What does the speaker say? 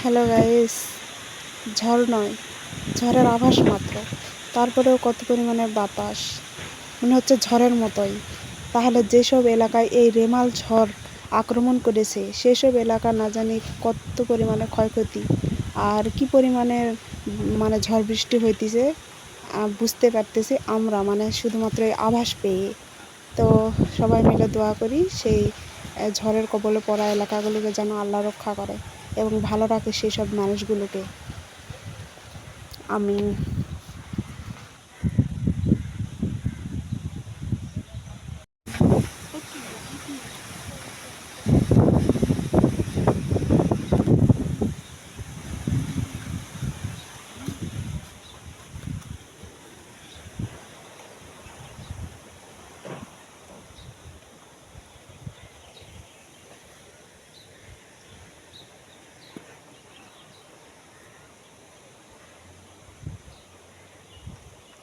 Hello guys, ঝড় নয়, ঝড়ের আভাস মাত্র। তারপরেও কত পরিমাণে বাতাস? মনে হচ্ছে ঝড়ের মতোই। তাহলে যেসব এলাকায় এই রেমাল ঝড় আক্রমণ করেছে, সেসব এলাকা না জানি কত পরিমাণে ক্ষয়ক্ষতি আর কি পরিমাণে মানে ঝড় বৃষ্টি হইতেছে বুঝতে পারতেছি আমরা মানে শুধুমাত্র এই আভাস পেয়ে। তো সবাই মিলে দোয়া করি সেই ঝড়ের কবলে পড়া এলাকাগুলোকে যেন আল্লাহ রক্ষা করে। এবং ভালো রাখে সেই সব মানুষগুলোকে। আমি